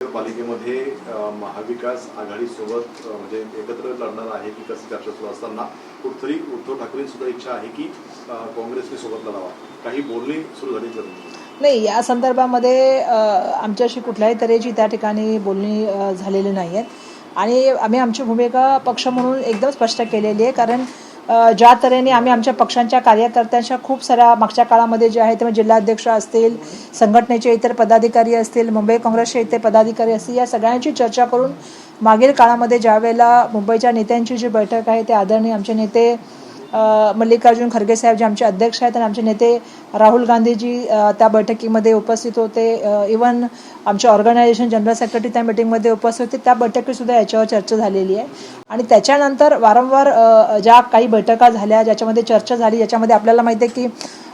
पालिकेमध्ये महाविकास आघाडीसोबत म्हणजे एकत्र लढणार आहे की कसं चर्चा सुरू असताना कुठतरी उद्धव ठाकरे सुद्धा इच्छा आहे की काँग्रेसने सोबत लढावा. काही बोलणी सुरू झाली तर? नाही या संदर्भामध्ये आमच्याशी कुठल्याही तऱ्हेची त्या ठिकाणी बोलणी झालेली नाही आहेत आणि आम्ही आमची भूमिका पक्ष म्हणून एकदम स्पष्ट केलेली आहे कारण ज्या तऱ्हेने आम्ही आमच्या पक्षांच्या कार्यकर्त्यांच्या खूप साऱ्या मागच्या काळामध्ये जे आहे ते म्हणजे जिल्हाध्यक्ष असतील संघटनेचे इतर पदाधिकारी असतील मुंबई काँग्रेसचे इतर पदाधिकारी असतील या सगळ्यांची चर्चा करून मागील काळामध्ये ज्यावेळेला मुंबईच्या नेत्यांची जी बैठक आहे ते आदरणीय आमचे नेते मल्लिकार्जुन खरगे साहेब जे आमचे अध्यक्ष आहेत आणि आमचे नेते राहुल गांधीजी त्या बैठकीमध्ये उपस्थित होते. इवन आमचे ऑर्गनायझेशन जनरल सेक्रेटरी त्या मिटिंगमध्ये उपस्थित होते. त्या बैठकीत सुद्धा याच्यावर चर्चा झालेली आहे. आणि त्याच्यानंतर वारंवार ज्या काही बैठका झाल्या ज्याच्यामध्ये चर्चा झाली ज्याच्यामध्ये आपल्याला माहिती आहे की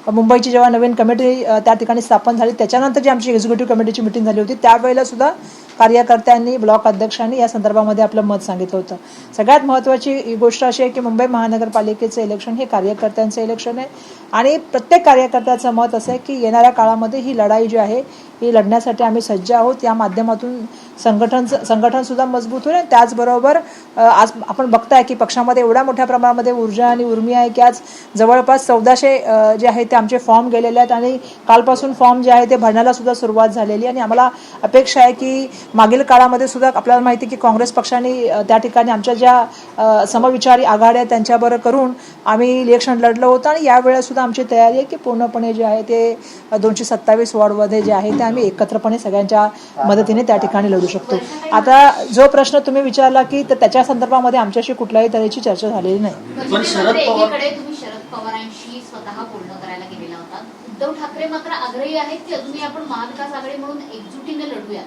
मुंबईची जेव्हा नवीन कमिटी त्या ठिकाणी स्थापन झाली त्याच्यानंतर जी आमची एक्झिक्युटिव्ह कमिटीची मिटिंग झाली होती त्यावेळेला सुद्धा कार्यकर्त्यांनी ब्लॉक अध्यक्षांनी या संदर्भामध्ये आपलं मत सांगितलं होतं. सगळ्यात महत्त्वाची गोष्ट अशी आहे की मुंबई महानगरपालिकेचं इलेक्शन हे कार्यकर्त्यांचं इलेक्शन आहे. आणि प्रत्येक कार्यकर्त्याचं मत असं आहे की येणाऱ्या काळामध्ये ही लढाई जी आहे ही लढण्यासाठी आम्ही सज्ज आहोत. या माध्यमातून संघटन संघटन सुद्धा मजबूत होईल आणि त्याचबरोबर आज आपण बघताय की पक्षामध्ये एवढ्या मोठ्या प्रमाणामध्ये ऊर्जा आणि उर्मी आहे की आज जवळपास चौदाशे जे आहे ते आमचे फॉर्म गेलेले आहेत आणि कालपासून फॉर्म जे आहे ते भरण्याला सुद्धा सुरुवात झालेली आणि आम्हाला अपेक्षा आहे की मागील काळामध्ये सुद्धा आपल्याला माहिती आहे की काँग्रेस पक्षाने त्या ठिकाणी आमच्या ज्या समविचारी आघाड्या आहेत त्यांच्याबरोबर करून आम्ही इलेक्शन लढलं होतं आणि यावेळेस सुद्धा आमची तयारी आहे की पूर्णपणे जे आहे ते दोनशे सत्तावीस वॉर्डमध्ये जे आहे ते आम्ही एकत्रपणे सगळ्यांच्या मदतीने त्या ठिकाणी लढू शकतो. आता जो प्रश्न तुम्ही विचारला की तर त्याच्या संदर्भामध्ये आमच्याशी कुठल्याही तऱ्हेची चर्चा झालेली नाही. पण शरद म्हणजे पवार एकीकडे तुम्ही शरद पवारांशी स्वतः बोलणं करायला गेलेला होता. उद्धव ठाकरे मात्र आग्रही आहेत की अजूनही आपण महाविकास आघाडी म्हणून एकजुटीने लढूया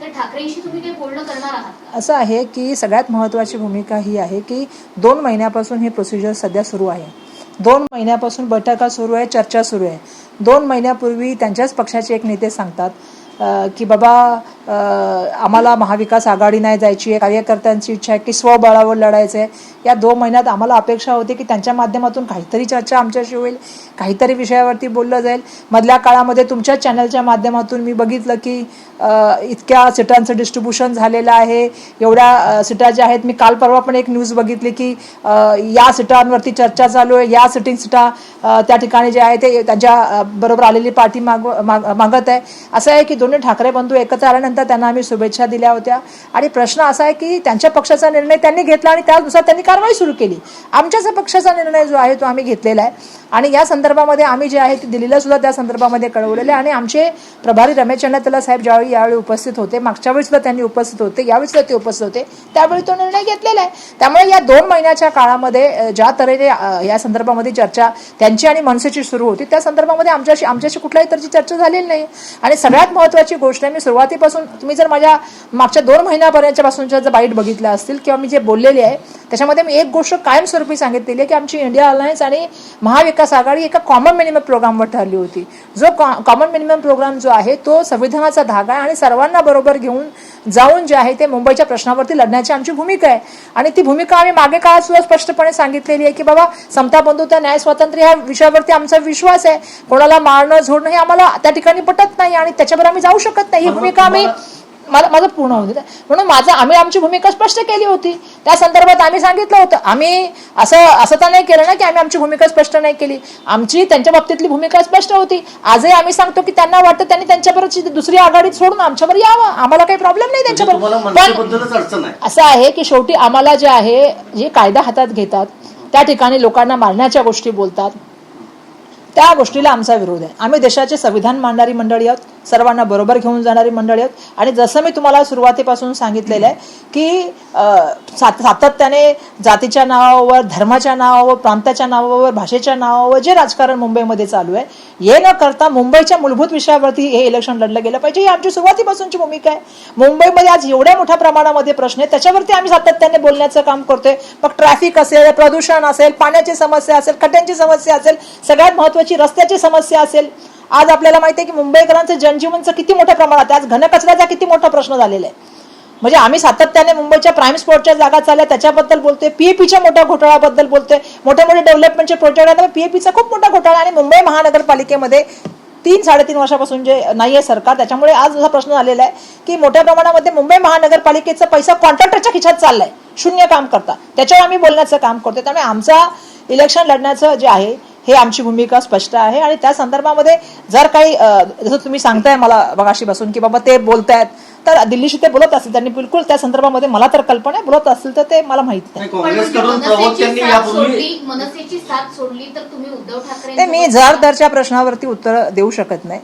तर ठाकरेंशी तुम्ही काही बोलणं करणार आहात का? असं आहे की सगळ्यात महत्त्वाची भूमिका ही आहे की दोन महिन्यापासून ही प्रोसिजर सध्या सुरू आहे. दोन महिन्यापासून बैठका सुरू आहे चर्चा सुरू आहे. दोन महिन्यापूर्वी त्यांच्याच पक्षाचे एक नेते सांगतात की बाबा आम्हाला महाविकास आघाडी नाही जायची आहे. कार्यकर्त्यांची इच्छा आहे की स्वबळावर लढायचं आहे. या दोन महिन्यात आम्हाला अपेक्षा होती की त्यांच्या माध्यमातून काहीतरी चर्चा आमच्याशी होईल. काहीतरी विषयावरती बोललं जाईल. मधल्या काळामध्ये तुमच्या चॅनलच्या माध्यमातून मी बघितलं की इतक्या सीटांचं डिस्ट्रीब्युशन झालेलं आहे. एवढ्या सीटा ज्या आहेत मी काल परवा पण एक न्यूज बघितली की या सीटांवरती चर्चा चालू आहे. या सिटिंग सीटा त्या ठिकाणी जे आहे ते त्यांच्या बरोबर आलेली पार्टी माग माग- मागत आहे. असं आहे की दोन्ही ठाकरे बंधू एकत्र आल्यानंतर त्यांना आम्ही शुभेच्छा दिल्या होत्या. आणि प्रश्न असा आहे की त्यांच्या पक्षाचा निर्णय त्यांनी घेतला आणि त्यानुसार त्यांनी कारवाई सुरू केली. आमच्याच पक्षाचा निर्णय जो आहे तो आम्ही घेतलेला आहे. आणि या संदर्भामध्ये आम्ही जे आहे ते दिल्लीला सुद्धा त्या संदर्भामध्ये कळवलेले आहे. आणि आमचे प्रभारी रमेश चंद्रतला साहेब ज्यावेळी यावेळी उपस्थित होते मागच्या वेळी सुद्धा त्यांनी उपस्थित होते यावेळी सुद्धा ते उपस्थित होते त्यावेळी तो निर्णय घेतलेला आहे. त्यामुळे या दोन महिन्याच्या काळामध्ये ज्या तऱ्हेने या संदर्भामध्ये चर्चा त्यांची आणि मनसेची सुरू होती त्या संदर्भामध्ये आमच्याशी आमच्याशी कुठल्याही तरची चर्चा झालेली नाही. आणि सगळ्यात महत्त्वाची गोष्ट आहे मी सुरुवातीपासून तुम्ही जर माझ्या मागच्या दोन महिन्यापर्यंतच्या पासूनच्या जर बाईट बघितल्या असतील किंवा मी जे बोललेले आहे त्याच्यामध्ये मी एक गोष्ट कायमस्वरूपी सांगितलेली आहे की आमची इंडिया अलायन्स आणि महाविकास आघाडी एका कॉमन मिनिमम प्रोग्रामवर ठरली होती. जो कॉमन मिनिमम प्रोग्राम जो आहे तो संविधानाचा धागा आहे आणि सर्वांना बरोबर घेऊन जाऊन जे आहे ते मुंबईच्या प्रश्नावरती लढण्याची आमची भूमिका आहे. आणि ती भूमिका आम्ही मागे काळात सुद्धा स्पष्टपणे सांगितलेली आहे की बाबा समता बंधुता न्याय स्वातंत्र्य ह्या विषयावरती आमचा विश्वास आहे. कोणाला मारणं झोडणं हे आम्हाला त्या ठिकाणी पटत नाही आणि त्याच्यावर आम्ही जाऊ शकत नाही. ही भूमिका आम्ही मला माझं पूर्ण दे. म्हणून माझं आम्ही आमची भूमिका स्पष्ट केली होती. त्या संदर्भात आम्ही सांगितलं होतं. आम्ही असं असं तर नाही केलं ना की आम्ही आमची भूमिका स्पष्ट नाही केली. आमची त्यांच्या बाबतीतली भूमिका स्पष्ट होती. आजही आम्ही सांगतो की त्यांना वाटतं त्यांनी त्यांच्याबरोबर दुसरी आघाडी सोडून आमच्यावर यावं. आम्हाला काही प्रॉब्लेम नाही म्हणजे त्यांच्याबरोबर. पण असं आहे की शेवटी आम्हाला जे आहे जे कायदा हातात घेतात त्या ठिकाणी लोकांना मारण्याच्या गोष्टी बोलतात. त्या गोष्टीला आमचा विरोध आहे. आम्ही देशाचे संविधान मांडणारी मंडळी आहोत. सर्वांना बरोबर घेऊन जाणारी मंडळी आहेत. आणि जसं मी तुम्हाला सुरुवातीपासून सांगितलेलं आहे की सातत्याने जातीच्या नावावर धर्माच्या नावावर प्रांताच्या नावावर भाषेच्या नावावर जे राजकारण मुंबईमध्ये चालू आहे हे न करता मुंबईच्या मूलभूत विषयावरती हे इलेक्शन लढलं गेलं पाहिजे. ही आमची सुरुवातीपासूनची भूमिका आहे. मुंबईमध्ये आज एवढ्या मोठ्या प्रमाणामध्ये प्रश्न आहे त्याच्यावरती आम्ही सातत्याने बोलण्याचं काम करतोय. मग ट्रॅफिक असेल प्रदूषण असेल पाण्याची समस्या असेल खड्ड्यांची समस्या असेल सगळ्यात महत्वाची रस्त्याची समस्या असेल आज आपल्याला माहिती आहे की मुंबईकरांचं जनजीवनचं किती मोठ्या प्रमाणात आहे. आज घनकचऱ्याचा किती मोठा प्रश्न झालेला आहे. म्हणजे आम्ही सातत्याने मुंबईच्या प्राईम स्पॉटच्या जागा चालल्या त्याच्याबद्दल बोलतोय. पीएपीच्या मोठ्या घोटाळ्याबद्दल बोलतोय. मोठे मोठे डेव्हलपमेंटचे प्रोजेक्ट आहेत पीएपीचा खूप मोठा घोटाळा आणि मुंबई महानगरपालिकेमध्ये तीन साडेतीन वर्षापासून जे नाही आहे सरकार त्याच्यामुळे आज असा प्रश्न झालेला आहे की मोठ्या प्रमाणामध्ये मुंबई महानगरपालिकेचा पैसा कॉन्ट्रॅक्टरच्या खिशात चाललाय. शून्य काम करता. त्याच्यावर आम्ही बोलण्याचं काम करतो त्यामुळे आमचा इलेक्शन लढण्याचं जे आहे हे आमची भूमिका स्पष्ट आहे. आणि त्या संदर्भामध्ये जर काही जसं तुम्ही सांगताय मला बघाशी बसून की बाबा ते बोलतायत तर दिल्लीशी ते बोलत असतील. त्यांनी बिलकुल त्या संदर्भामध्ये मला तर कल्पना आहे बोलत असतील तर ते मला माहीत नाही. पण म्हणजे काँग्रेसकडून मनसेची प्रवक्त्यांनी साथ यापूर्वी सोडली मनसेची साथ सोडली तर तुम्ही उद्धव ठाकरे ते मी जर दरच्या प्रश्नावरती उत्तर देऊ शकत नाही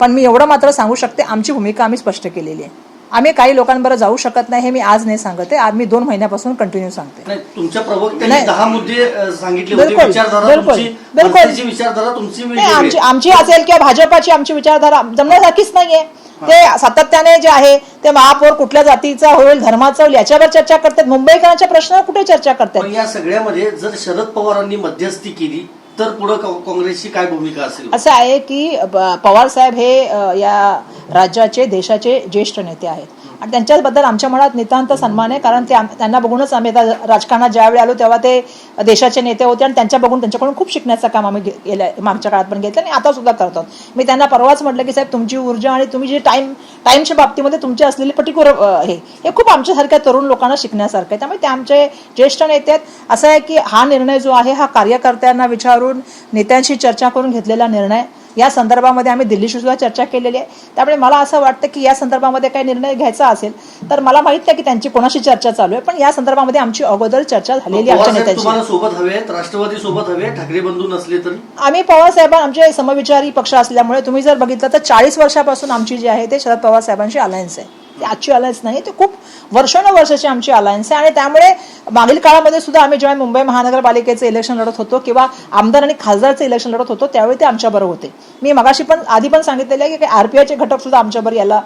पण मी एवढं मात्र सांगू शकते आमची भूमिका आम्ही स्पष्ट केलेली आहे. आम्ही काही लोकांबरोबर जाऊ शकत नाही हे मी आज नाही सांगते. आज मी दोन महिन्यापासून कंटिन्यू सांगते. नाही तुमच्या प्रवक्त्यांनी नाही. दहा मुद्दे अ, सांगितले होते. बिलकुल, विचारधारा बिलकुल, तुमची बिलकुल. मनसेची विचारधारा तुमची नाही वेगळी आमची आहे. आमची असेल किंवा भाजपाची आमची विचारधारा जमण्यासारखीच नाहीये. ते सातत्याने जे आहे ते महापौर कुठल्या जातीचा होईल धर्माचा होईल याच्यावर चर्चा करतात. मुंबईकरांच्या प्रश्नावर कुठे चर्चा करतात? पण या सगळ्यामध्ये जर शरद पवारांनी मध्यस्थी केली तर पुढे काँग्रेसची काय भूमिका असेल? असं आहे की पवार साहेब हे या राज्याचे देशाचे ज्येष्ठ नेते आहेत. आणि त्यांच्याबद्दल आमच्या मनात नितांत सन्मान आहे कारण ते त्यांना बघूनच आम्ही आता राजकारणात ज्यावेळी आलो तेव्हा ते देशाचे नेते होते आणि त्यांच्या बघून त्यांच्याकडून खूप शिकण्याचं काम आम्ही गेलं गेल्या मागच्या काळात पण घेतलं आणि आता सुद्धा करतो मी त्यांना परवाच म्हटलं की साहेब तुमची ऊर्जा आणि तुम्ही जे टाइम टाईमच्या बाबतीमध्ये तुमचे असलेले पर्टिक्युलर हे हे खूप आमच्यासारख्या तरुण लोकांना शिकण्यासारखं आहे. त्यामुळे ते आमचे ज्येष्ठ नेते आहेत. असं आहे की हा निर्णय जो आहे हा कार्यकर्त्यांना विचारून नेत्यांशी चर्चा करून घेतलेला निर्णय या संदर्भामध्ये आम्ही दिल्लीशी सुद्धा चर्चा केलेली आहे. त्यामुळे मला असं वाटतं की या संदर्भामध्ये काही निर्णय घ्यायचा असेल तर मला माहीत नाही की त्यांची कोणाशी चर्चा चालू आहे. पण या संदर्भामध्ये आमची अगोदर चर्चा झालेली आहे सोबत राष्ट्रवादी सोबत हवे ठाकरे बंधू नसले तरी? आम्ही पवार साहेबां आमचे समविचारी पक्ष असल्यामुळे तुम्ही जर बघितलं तर चाळीस वर्षापासून आमची जी आहे ते शरद पवार साहेबांची अलायन्स आहे. आजची अलायन्स नाही ते खूप वर्षानुवर्षाची आमची अलायन्स आहे. आणि त्यामुळे मागील काळामध्ये सुद्धा आम्ही जेव्हा मुंबई महानगरपालिकेचं इलेक्शन लढत होतो किंवा आमदार आणि खासदारचं इलेक्शन लढत होतो त्यावेळी ते आमच्याबरोबर होते. मी मगाशी पण आधी पण सांगितलेलं आहे की आरपीआयचे घटक सुद्धा आमच्याबरोबर यायला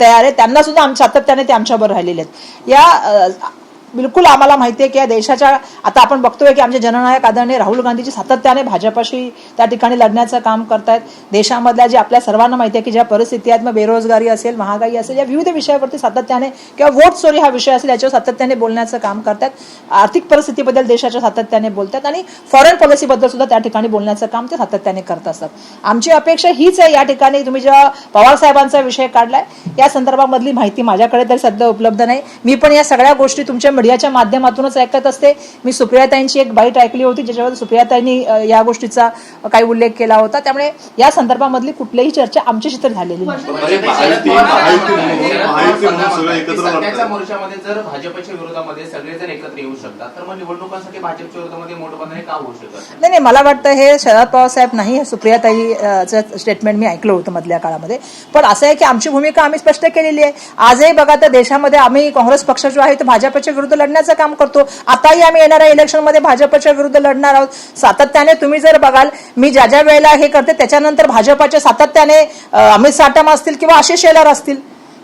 तयार आहे त्यांना सुद्धा आमच्या सातत्याने ते आमच्याबरोबर राहिलेले आहेत. या बिलकुल आम्हाला माहिती आहे की या देशाच्या आता आपण बघतोय की आमचे जननायक आदरणीय राहुल गांधीजी सातत्याने भाजपाशी त्या ठिकाणी लढण्याचं काम करतायत. देशामधल्या जे आपल्या सर्वांना माहिती आहे की ज्या परिस्थिती आहेत मग बेरोजगारी असेल महागाई असेल या विविध विषयावरती सातत्याने किंवा वोट चोरी हा विषय असेल याच्यावर सातत्याने बोलण्याचं काम करतात आर्थिक परिस्थितीबद्दल देशाच्या सातत्याने बोलतात आणि फॉरेन पॉलिसीबद्दल सुद्धा त्या ठिकाणी बोलण्याचं काम ते सातत्याने करत असतात. आमची अपेक्षा हीच आहे या ठिकाणी तुम्ही जेव्हा पवार साहेबांचा विषय काढलाय या संदर्भामधली माहिती माझ्याकडे तरी सध्या उपलब्ध नाही. मी पण या सगळ्या गोष्टी तुमच्या मीडियाच्या माध्यमातूनच ऐकत असते. मी सुप्रियाताईंची एक बाईट ऐकली होती ज्याच्यावर सुप्रियाताईंनी या गोष्टीचा काही उल्लेख केला होता. त्यामुळे या संदर्भामधली कुठलीही चर्चा आमच्याशी तर झालेली नाही. जर भाजपच्या विरोधामध्ये सगळेजण एकत्र येऊ शकतात तर मग निवडणुकांसाठी भाजपच्या विरोधामध्ये मोठेपणाने का होऊ शकत नाही? नाही नाही मला वाटतं हे शरद पवार साहेब नाही हे सुप्रियाताईचं स्टेटमेंट मी ऐकलं होतं मधल्या काळामध्ये. पण असं आहे की आमची भूमिका आम्ही स्पष्ट केलेली आहे. आजही बघा तर देशामध्ये आम्ही काँग्रेस पक्ष जो आहे तो भाजपच्या विरुद्ध लढण्याचं काम करतो. आताही आम्ही येणाऱ्या इलेक्शनमध्ये भाजपच्या विरुद्ध लढणार आहोत. सातत्याने तुम्ही जर बघाल मी ज्या ज्या वेळेला हे करते त्याच्यानंतर भाजपाचे सातत्याने अमित साटम असतील किंवा आशिष शेलार असतील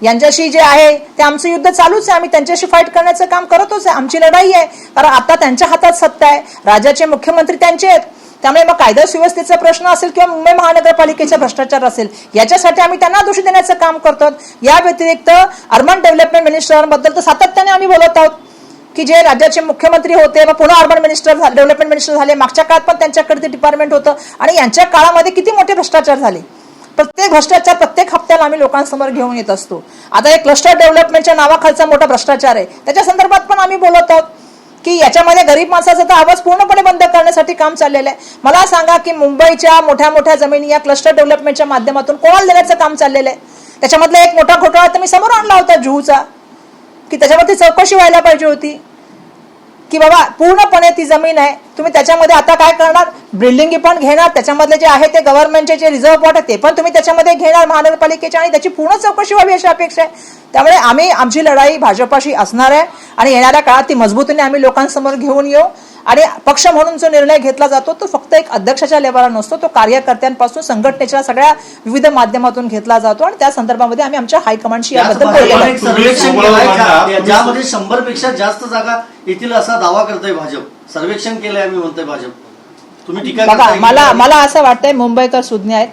यांच्याशी जे आहे ते आमचं युद्ध चालूच आहे. आम्ही त्यांच्याशी फाईट करण्याचं काम करतच आहे. आमची लढाई आहे. कारण आता त्यांच्या हातात सत्ता आहे. राज्याचे मुख्यमंत्री त्यांचे आहेत. त्यामुळे मग कायदा सुव्यवस्थेचा प्रश्न असेल किंवा मुंबई महानगरपालिकेचा भ्रष्टाचार असेल याच्यासाठी आम्ही त्यांना दोषी देण्याचं काम करतो या व्यतिरिक्त अर्बन डेव्हलपमेंट मिनिस्टरांबद्दल तर सातत्याने आम्ही बोलत आहोत. की जे राज्याचे मुख्यमंत्री होते मग पुन्हा अर्बन मिनिस्टर डेव्हलपमेंट मिनिस्टर झाले. मागच्या काळात पण त्यांच्याकडे ते डिपार्टमेंट होतं. आणि यांच्या काळामध्ये किती मोठे भ्रष्टाचार झाले? प्रत्येक भ्रष्टाचार प्रत्येक हप्त्याला आम्ही लोकांसमोर घेऊन येत असतो. आता एक क्लस्टर डेव्हलपमेंटच्या नावाखालचा मोठा भ्रष्टाचार आहे. त्याच्या संदर्भात पण आम्ही बोलत आहोत की याच्यामध्ये गरीब माणसाचा तर आवाज पूर्णपणे बंद करण्यासाठी काम चाललेलं आहे. मला सांगा की मुंबईच्या मोठ्या मोठ्या जमिनी या क्लस्टर डेव्हलपमेंटच्या माध्यमातून कोणाला देण्याचं काम चाललेलं आहे? त्याच्यामधला एक मोठा घोटाळा तर मी समोर आणला होता जुहूचा. की त्याच्यावरती चौकशी व्हायला पाहिजे होती. की बाबा पूर्णपणे ती जमीन आहे तुम्ही त्याच्यामध्ये आता काय करणार? बिल्डिंग पण घेणार त्याच्यामधले जे आहे ते गव्हर्नमेंटचे जे रिझर्व्ह पॉट आहे ते पण तुम्ही त्याच्यामध्ये घेणार महानगरपालिकेच्या आणि त्याची पूर्ण चौकशी व्हावी अशी अपेक्षा आहे. त्यामुळे आम्ही आमची लढाई भाजपाशी असणार आहे आणि येणाऱ्या काळात ती मजबूतीने आम्ही लोकांसमोर घेऊन येऊ. आणि पक्ष म्हणून जो निर्णय घेतला जातो तो फक्त एक अध्यक्षाच्या लेवलला नसतो तो कार्यकर्त्यांपासून संघटनेच्या सगळ्या विविध माध्यमातून घेतला जातो आणि त्या संदर्भामध्ये आम्ही आमच्या हायकमांडशी याबद्दल ज्यामध्ये शंभरपेक्षा जास्त जागा येतील असा दावा करतोय भाजप. सर्वेक्षण केलंय आम्ही म्हणतोय भाजप. तुम्ही बघा मला मला असं वाटतंय मुंबईकर सुज्ञ आहेत.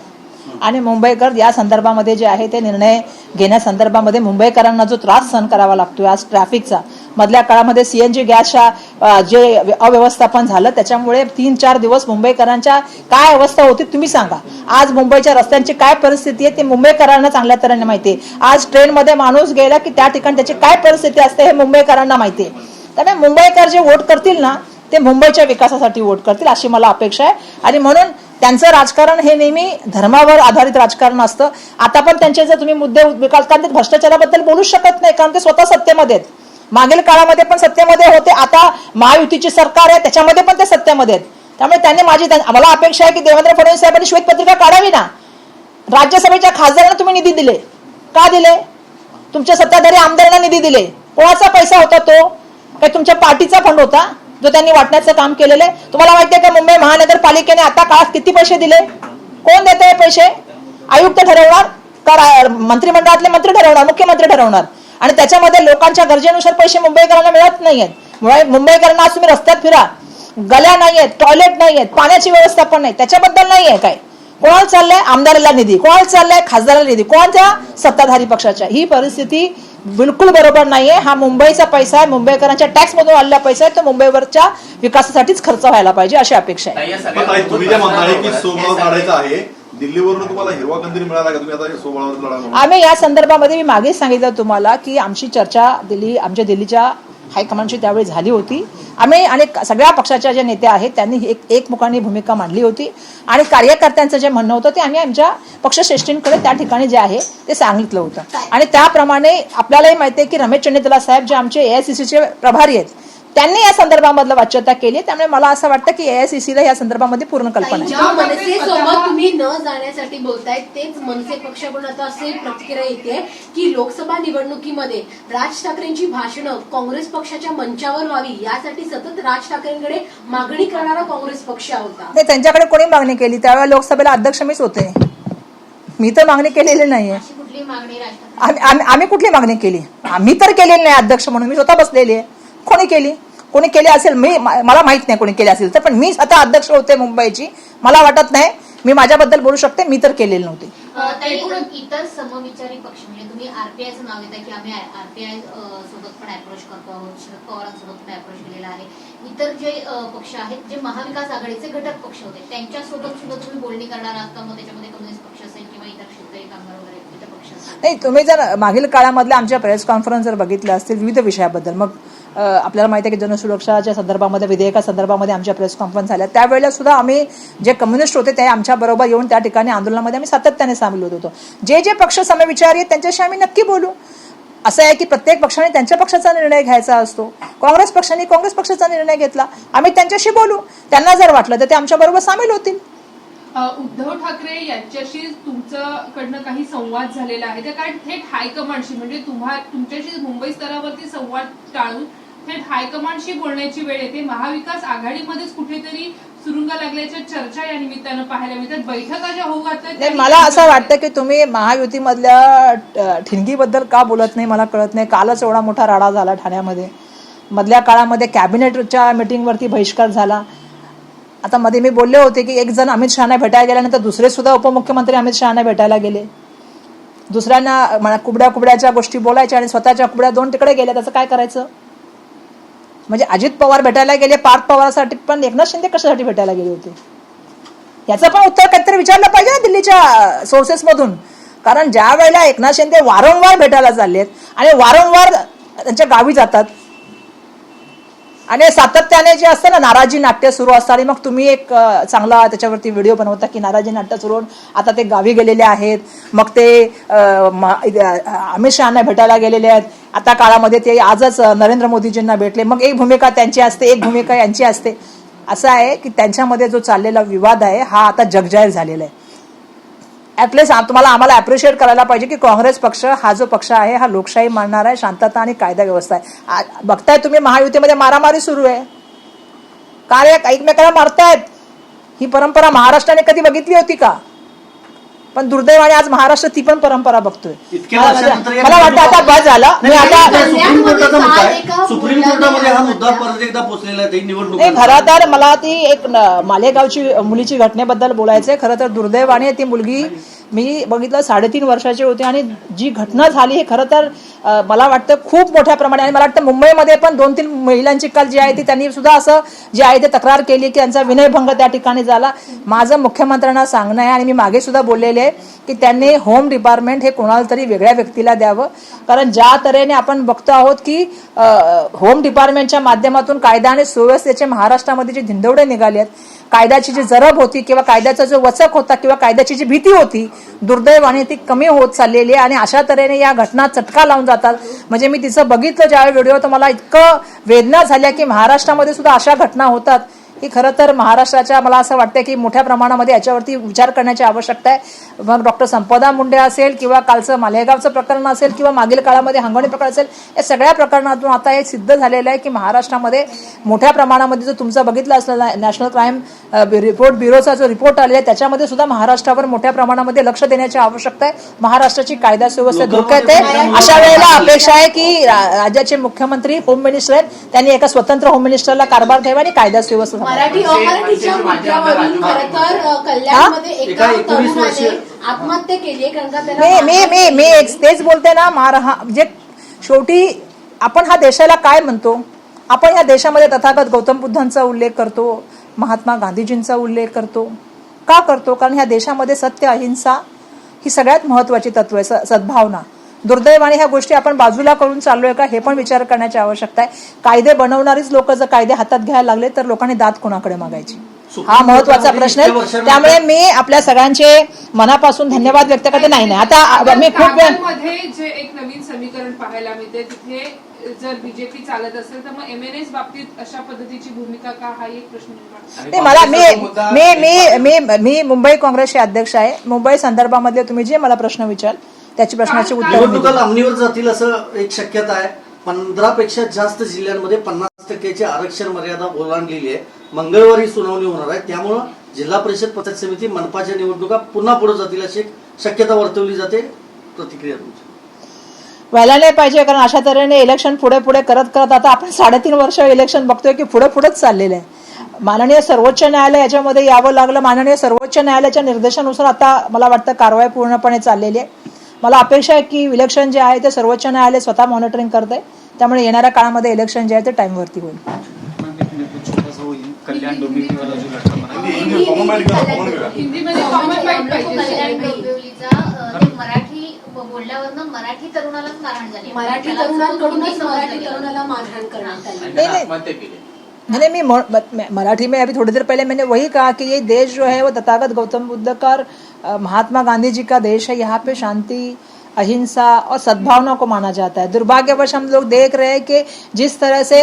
आणि मुंबईकर या संदर्भामध्ये जे आहे ते निर्णय घेण्यासंदर्भामध्ये मुंबईकरांना जो त्रास सहन करावा लागतोय आज ट्रॅफिकचा मधल्या काळामध्ये सीएनजी गॅसच्या जे अव्यवस्थापन झालं त्याच्यामुळे तीन चार दिवस मुंबईकरांच्या काय अवस्था होती तुम्ही सांगा. आज मुंबईच्या रस्त्यांची काय परिस्थिती आहे ते मुंबईकरांना चांगल्या तऱ्हेने माहिती आहे. आज ट्रेनमध्ये माणूस गेला की त्या ठिकाणी त्याची काय परिस्थिती असते हे मुंबईकरांना माहिती आहे. त्यामुळे मुंबईकर जे वोट करतील ना ते मुंबईच्या विकासासाठी वोट करतील अशी मला अपेक्षा आहे. आणि म्हणून त्यांचं राजकारण हे नेहमी धर्मावर आधारित राजकारण असतं. आता पण त्यांचे जर तुम्ही मुद्दे विकाल कारण ते भ्रष्टाचाराबद्दल बोलू शकत नाही कारण ते स्वतः सत्तेमध्ये आहेत. मागील काळामध्ये पण सत्तेमध्ये होते आता महायुतीची सरकार आहे त्याच्यामध्ये पण ते सत्तेमध्ये आहेत. त्यामुळे त्यांनी माझी मला अपेक्षा आहे की देवेंद्र फडणवीस साहेबांनी श्वेतपत्रिका काढावी ना. राज्यसभेच्या खासदारांना तुम्ही निधी दिले. का दिले? तुमच्या सत्ताधारी आमदारांना निधी दिले. कोणाचा पैसा होता तो? काही तुमच्या पार्टीचा फंड होता जो त्यांनी वाटण्याचं काम केलेलं आहे? तुम्हाला माहितीये का मुंबई महानगरपालिकेने आता काळात किती पैसे दिले? कोण देत आहे पैसे? आयुक्त ठरवणार? का मंत्रिमंडळातले मंत्री ठरवणार? मुख्यमंत्री ठरवणार? आणि त्याच्यामध्ये लोकांच्या गरजेनुसार पैसे मुंबईकरांना मिळत नाहीयेत. मुळे मुंबईकरांना आज तुम्ही रस्त्यात फिरा. गल्या नाहीयेत टॉयलेट नाहीयेत पाण्याची व्यवस्था पण नाही. त्याच्याबद्दल नाहीये काय? कोणाला चाललंय? आमदाराला निधी. कोणाला चाललंय? खासदाराला निधी. कोणत्या सत्ताधारी पक्षाच्या. ही परिस्थिती बिलकुल बरोबर नाहीये. हा मुंबईचा पैसा आहे. मुंबईकरांच्या टॅक्स मधून आलेला पैसा आहे. तो मुंबईवरच्या विकासासाठीच खर्च व्हायला पाहिजे अशी अपेक्षा आहे. दिल्लीवरून तुम्हाला हिरवा कंदील मिळाला का? तुम्ही आता सोबळावर लढा आम्ही या संदर्भामध्ये मी मागेच सांगितलं तुम्हाला की आमची चर्चा दिल्ली आमच्या दिल्लीच्या हायकमांडशी त्यावेळी झाली होती. आम्ही आणि सगळ्या पक्षाच्या ज्या नेत्या आहेत त्यांनी एक एकमुखाने भूमिका मांडली होती. आणि कार्यकर्त्यांचं जे म्हणणं होतं ते आम्ही आमच्या पक्षश्रेष्ठींकडे त्या ठिकाणी जे आहे ते सांगितलं होतं. आणि त्याप्रमाणे आपल्यालाही माहिती आहे की रमेश चंडितला साहेब जे आमचे एआयसीसीचे प्रभारी आहेत त्यांनी या संदर्भामधलं वाच्यता केली. त्यामुळे मला असं वाटतं की एआयसीसीला या संदर्भामध्ये पूर्ण कल्पना आहे. तुम्ही न जाण्यासाठी बोलताय तेच मनसे पक्षाकडून आता असे प्रतिक्रिया येते की लोकसभा निवडणुकीमध्ये राज ठाकरेंची भाषणं काँग्रेस पक्षाच्या मंचावर व्हावी यासाठी सतत राज ठाकरेंकडे मागणी करणारा काँग्रेस पक्ष होता. नाही त्यांच्याकडे कोणी मागणी केली? त्यावेळेला लोकसभेला अध्यक्ष मीच होते. मी तर मागणी केलेली नाहीये. अशी कुठली मागणी राज ठाकरे आम्ही आम्ही- आम्ही कुठली मागणी केली? आम्ही तर केलेली नाही अध्यक्ष म्हणून. मी स्वतः बसलेली आहे. कोणी केली? कोणी केली असेल मी मला माहीत नाही कोणी केली असेल तर पण मी स्वतः अध्यक्ष होते मुंबईची. मला वाटत नाही मी माझ्याबद्दल बोलू शकते मी तर केलेली नव्हती. इतर समविचारी पक्ष म्हणजे तुम्ही आरपीआयचं नाव घेताय की आम्ही आरपीआय सोबत पण अप्रोच करतो आहोत शरद पवारांसोबत पण अप्रोच केलेला आहे. इतर जे पक्ष आहेत जे महाविकास आघाडीचे घटक पक्ष होते त्यांच्यासोबत सुद्धा तुम्ही बोलणी करणार आहात का? मग त्याच्यामध्ये कम्युनिस्ट पक्ष असेल किंवा इतर शेतकरी कामगार वगैरे इतर पक्ष असतील? नाही तुम्ही जर मागील काळामधल्या आमच्या प्रेस कॉन्फरन्स जर बघितल्या असतील विविध विषयाबद्दल मग आपल्याला माहिती आहे की जनसुरक्षाच्या संदर्भामध्ये विधेयका संदर्भामध्ये आमच्या प्रेस कॉन्फरन्स झाल्या. त्यावेळेला सुद्धा आम्ही जे कम्युनिस्ट होते ते आमच्या बरोबर येऊन त्या ठिकाणी आंदोलनामध्ये आम्ही सातत्याने सामील होत होतो. जे जे पक्ष समविचारी आहेत त्यांच्याशी आम्ही नक्की बोलू. असं आहे की प्रत्येक पक्षाने त्यांच्या पक्षाचा निर्णय घ्यायचा असतो. काँग्रेस पक्षाने काँग्रेस पक्षाचा निर्णय घेतला. आम्ही त्यांच्याशी बोलू. त्यांना जर वाटलं तर ते आमच्या बरोबर सामील होतील. उद्धव ठाकरे यांच्याशी तुमच्याकडनं काही संवाद झालेला आहे. कारण थेट हायकमांडशी म्हणजे तुम्हा तुमच्याशी मुंबई स्तरावरती संवाद टाळून थेट हायकमांडशी बोलण्याची वेळ येते. महाविकास आघाडीमध्येच कुठेतरी सुरुंग लागल्याच्या चर्चा या निमित्तानं पाहायला मिळतात. बैठका ज्या होऊ घातल्या मला असं वाटतं की तुम्ही महायुतीमधल्या ठिणगीबद्दल का बोलत नाही मला कळत नाही. कालच एवढा मोठा राडा झाला ठाण्यामध्ये. मधल्या काळामध्ये कॅबिनेटच्या मिटिंगवरती बहिष्कार झाला. आता मध्ये मी बोलले होते की एक जण अमित शहाना भेटायला गेल्यानंतर दुसरे सुद्धा उपमुख्यमंत्री अमित शहाना भेटायला गेले. दुसऱ्यांना मला कुबड्या कुबड्याच्या गोष्टी बोलायच्या आणि स्वतःच्या कुबड्या दोन तिकडे गेल्या त्याचं काय करायचं? म्हणजे अजित पवार भेटायला गेले पार्थ पवारसाठी पण एकनाथ शिंदे कशासाठी भेटायला गेले होते? याचं पण उत्तर काहीतरी विचारलं पाहिजे ना दिल्लीच्या सोर्सेसमधून कारण ज्या वेळेला एकनाथ शिंदे वारंवार भेटायला चाललेत आणि वारंवार त्यांच्या गावी जातात आणि सातत्याने जे असतं ना नाराजी नाट्य सुरू असतं आणि मग तुम्ही एक चांगला त्याच्यावरती व्हिडिओ बनवता की नाराजी नाट्य सुरू आता ते गावी गेलेले आहेत. मग ते अमित शहाना भेटायला गेलेले आहेत. आता काळामध्ये ते आजच नरेंद्र मोदीजींना भेटले. मग एक भूमिका त्यांची असते एक भूमिका यांची असते. असं आहे की त्यांच्यामध्ये जो चाललेला विवाद आहे हा आता जगजाहीर झालेला आहे. ॲटलीस्ट तुम्हाला आम्हाला ॲप्रिशिएट करायला पाहिजे की काँग्रेस पक्ष हा जो पक्ष आहे हा लोकशाही मानणार आहे शांतता आणि कायदा व्यवस्था आहे. बघताय तुम्ही महायुतीमध्ये मारामारी सुरू आहे. कार्य एकमेकाला मारतायत. ही परंपरा महाराष्ट्राने कधी बघितली होती का? पण दुर्दैवाने आज महाराष्ट्र ती पण परंपरा बघतोय. इतक्या मला वर्षानंतर या मला वाटतं आता बस झालं. मी नाही, आता नाही, सुप्रीम कोर्टाचा मुद्दा आहे एका सुप्रीम कोर्टामध्ये हा मुद्दा परत एकदा पोहोचलेला आहे नाही निवडणूक खरं तर मला ती एक न- मालेगावची मुलीची घटनेबद्दल बोलायचंय. खरं तर दुर्दैवाने ती मुलगी मी बघितलं साडेतीन वर्षाचे होते आणि जी घटना झाली हे खरं तर मला वाटतं खूप मोठ्या प्रमाणे आणि मला वाटतं मुंबईमध्ये पण दोन तीन महिलांची काल जी आहे ती त्यांनी सुद्धा असं जे आहे ते तक्रार केली की त्यांचा विनयभंग त्या ठिकाणी झाला. माझं मुख्यमंत्र्यांना सांगणं आहे आणि मी मागे सुद्धा बोललेले आहे की त्यांनी होम डिपार्टमेंट हे कोणाला तरी वेगळ्या व्यक्तीला द्यावं. कारण ज्या तऱ्हेने आपण बघतो आहोत की होम डिपार्टमेंटच्या माध्यमातून कायदा आणि सुव्यवस्थेचे महाराष्ट्रामध्ये जे धिंदवडे निघाले आहेत कायद्याची जी जरब होती किंवा कायद्याचा जो वचक होता किंवा कायद्याची जी भीती होती दुर्दैवाने ती कमी होत चाललेली आहे आणि अशा तऱ्हेने या घटना चटका लावून जातात. म्हणजे मी तिचं बघितलं ज्यावेळी व्हिडिओ तर मला इतकं वेदना झाल्या की महाराष्ट्रामध्ये सुद्धा अशा घटना होतात. ही खरं तर महाराष्ट्राच्या मला असं वाटतं की मोठ्या प्रमाणामध्ये याच्यावरती विचार करण्याची आवश्यकता आहे. मग डॉक्टर संपदा मुंडे असेल किंवा कालचं मालेगावचं प्रकरण असेल किंवा मागील काळामध्ये हंगवणी प्रकरण असेल या सगळ्या प्रकरणातून आता हे सिद्ध झालेलं आहे की महाराष्ट्रामध्ये मोठ्या प्रमाणामध्ये जो तुमचा बघितला असलेला नॅशनल क्राईम रिपोर्ट ब्युरोचा जो रिपोर्ट आलेला आहे त्याच्यामध्ये सुद्धा महाराष्ट्रावर मोठ्या प्रमाणामध्ये लक्ष देण्याची आवश्यकता आहे. महाराष्ट्राची कायदा सुव्यवस्था धोक्यात आहे. अशा वेळेला अपेक्षा आहे की राज्याचे मुख्यमंत्री होम मिनिस्टर आहेत त्यांनी एका स्वतंत्र होम मिनिस्टरला कारभार घ्यावा आणि कायदा सुव्यवस्था मराठी अमराठीच्या मुद्द्यावरून खरं तर कल्याणमध्ये एका एका 19 तरुणाने आत्महत्या केली आहे कारण का मी त्याला मी मी मी एक- तेच बोलते ना महारा म्हणजे शेवटी आपण हा देशाला काय म्हणतो? आपण या देशामध्ये तथागत गौतम बुद्धांचा उल्लेख करतो महात्मा गांधीजींचा उल्लेख करतो. का करतो? कारण ह्या देशामध्ये सत्य अहिंसा ही सगळ्यात महत्वाची तत्व आहे स- सद्भावना. दुर्दैवाने ह्या गोष्टी आपण बाजूला करून चाललोय का हे पण विचार करण्याची आवश्यकता आहे. कायदे बनवणारीच लोक जर कायदे हातात घ्यायला लागले तर लोकांनी दात कोणाकडे मागायची? हा महत्त्वाचा प्रश्न आहे. त्यामुळे मी आपल्या सगळ्यांचे मनापासून धन्यवाद व्यक्त करते. नाही नाही आता मी खूप जे एक नवीन समीकरण पाहायला मिळते तिथे जर बीजेपी चालत असेल तर मग एमएनएस बाबतीत अशा पद्धतीची भूमिका का हा एक प्रश्न मला मी मी मी मी मुंबई काँग्रेसचे अध्यक्ष आहे. मुंबई संदर्भामध्ये तुम्ही जे मला प्रश्न विचार त्याची प्रश्नाची उत्तर निवडणुका लांबणीवर जातील असं एक शक्यता आहे. पंधरा पेक्षा जास्त जिल्ह्यांमध्ये पन्नास टक्क्याची आरक्षण मर्यादा ओलांडलेली आहे. मंगळवारी सुनावणी होणार आहे. त्यामुळं जिल्हा परिषद पंचायत समिती मनपाच्या निवडणुका पुन्हा पुढे जातील अशी एक शक्यता वर्तवली जाते. प्रतिक्रिया तुमची. व्हायला नाही पाहिजे कारण अशा तऱ्हेने इलेक्शन पुढे पुढे करत करत आता आपण साडेतीन वर्ष इलेक्शन बघतोय की पुढे पुढेच चाललेलं आहे. माननीय सर्वोच्च न्यायालय याच्यामध्ये यावं लागलं. माननीय सर्वोच्च न्यायालयाच्या निर्देशानुसार आता मला वाटतं कारवाई पूर्णपणे चाललेली आहे. मला अपेक्षा आहे की इलेक्शन जे आहे ते सर्वोच्च न्यायालय स्वतः मॉनिटरिंग करते त्यामुळे येणाऱ्या काळामध्ये इलेक्शन जे आहे ते टाइमवरती होईल. कल्याण मराठी मराठी तरुणालाच मारहाण झाली मराठी त्याला तरुणांकडूनच मराठी. तरुणाला मारहाण करण्यात आली. नहीं, मैं मराठी में अभी थोड़ी देर पहले मैंने वही कहा कि ये देश जो है वो तथागत गौतम बुद्ध का और, महात्मा गांधी जी का देश है। यहाँ पे शांति अहिंसा और सद्भावना को माना जाता है। दुर्भाग्यवश हम लोग देख रहे हैं कि जिस तरह से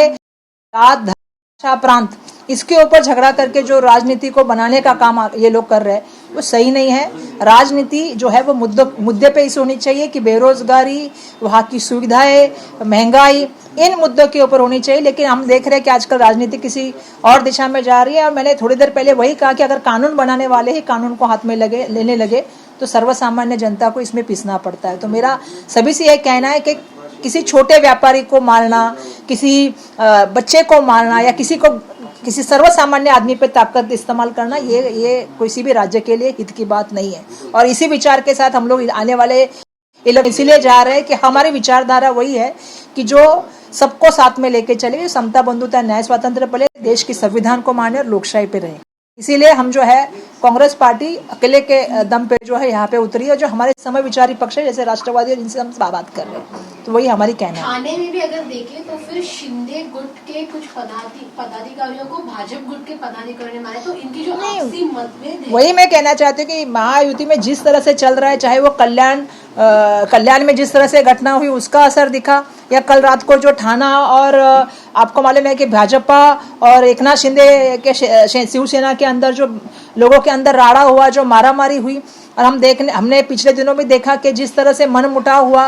प्रांत इसके ऊपर झगड़ा करके जो राजनीति को बनाने का काम ये लोग कर रहे हैं, वो सही नहीं है। राजनीति जो है, वो मुद्दों मुद्दे पे इस होनी चाहिए कि बेरोजगारी, वहाँ की सुविधाएँ, महँगाई, इन मुद्दों के ऊपर होनी चाहिए। लेकिन हम देख रहे हैं कि आजकल राजनीति किसी और दिशा में जा रही है और मैंने थोड़ी देर पहले वही कहा कि अगर कानून बनाने वाले ही कानून को हाथ में लगे लेने लगे तो सर्वसामान्य जनता को इसमें पिसना पड़ता है। तो मेरा सभी से यह कहना है कि किसी छोटे व्यापारी को मारना, किसी बच्चे को मारना या किसी को किसी सर्वसामान्य आदमी पे ताकत इस्तेमाल करना ये ये किसी भी राज्य के लिए हित की बात नहीं है। और इसी विचार के साथ हम लोग आने वाले इसीलिए जा रहे हैं कि हमारी विचारधारा वही है कि जो सबको साथ में लेके चले, समता बंधुता, न्याय स्वतंत्र पले देश के संविधान को माने और लोकशाही पे रहे। इसीलिए हम जो है कांग्रेस पार्टी अकेले के दम पे जो है यहाँ पे उतरी है जो हमारे समय विचारी पक्ष है जैसे राष्ट्रवादी और जिनसे हम बात कर रहे हैं। तो वही हमारी कहना है। ठाणे में भी अगर देखें तो फिर शिंदे गुट के कुछ पदाधिकारियों को भाजपा गुट के पदाधिकारी ने मारे तो इनकी जो आपसी मतभेद वही मैं कहना चाहती हूँ कि महायुति में जिस तरह से चल रहा है चाहे वो कल्याण कल्याण में जिस तरह से घटना हुई उसका असर दिखा या कल रात को जो थाना और आपको मालूम है कि भाजपा और एकनाथ शिंदे के शिवसेना के अंदर जो, लोगों के अंदर राड़ा हुआ, जो मारामारी हुई, और हम देखने, हमने पिछले दिनों में देखा कि जिस तरह से मन मुटाव हुआ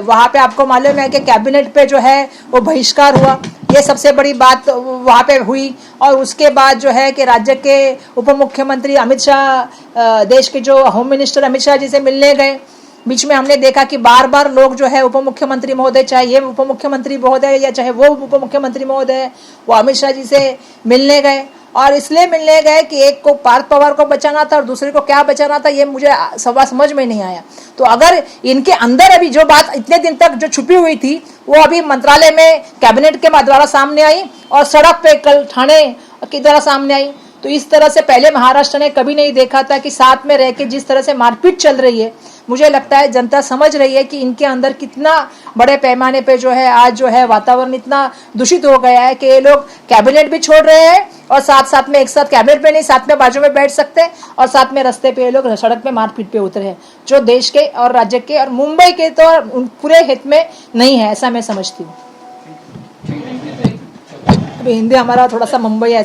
वहाँ पे आपको मालूम है कि कैबिनेट पे जो है, वो बहिष्कार हुआ। ये सबसे बड़ी बात वहाँ पे हुई, और उसके बाद जो है कि राज्य के उप मुख्यमंत्री अमित शाह देश के जो होम मिनिस्टर अमित शाह जी से मिलने गए। बीच में हमने देखा कि बार बार लोग जो है उप मुख्यमंत्री महोदय, चाहे ये उप मुख्यमंत्री महोदय या चाहे वो उप मुख्यमंत्री महोदय, वो अमित शाह जी से मिलने गए। और इसलिए मिलने गए कि एक को पार्थ पवार को बचाना था और दूसरे को क्या बचाना था, ये मुझे सवाल समझ में नहीं आया। तो अगर इनके अंदर अभी जो बात इतने दिन तक जो छुपी हुई थी, वो अभी मंत्रालय में कैबिनेट के द्वारा सामने आई और सड़क पे कल थाने की द्वारा सामने आई। तो इस तरह से पहले महाराष्ट्र ने कभी नहीं देखा था कि साथ में रह के जिस तरह से मारपीट चल रही है मुझे लगता है जनता समझ रही है कि इनके अंदर कितना बड़े पैमाने पे जो है आज जो है वातावरण इतना दूषित हो गया है कि ये लोग कैबिनेट भी छोड़ रहे हैं और साथ साथ में एक साथ कैबिनेट में नहीं साथ में बाजू में बैठ सकते और साथ में रस्ते पे ये लोग सड़क पे मारपीट पे उतरे हैं जो देश के और राज्य के और मुंबई के तो पूरे हित में नहीं है ऐसा मैं समझती हूँ। हिंदी हमारा थोड़ा सा मुंबई ऐसे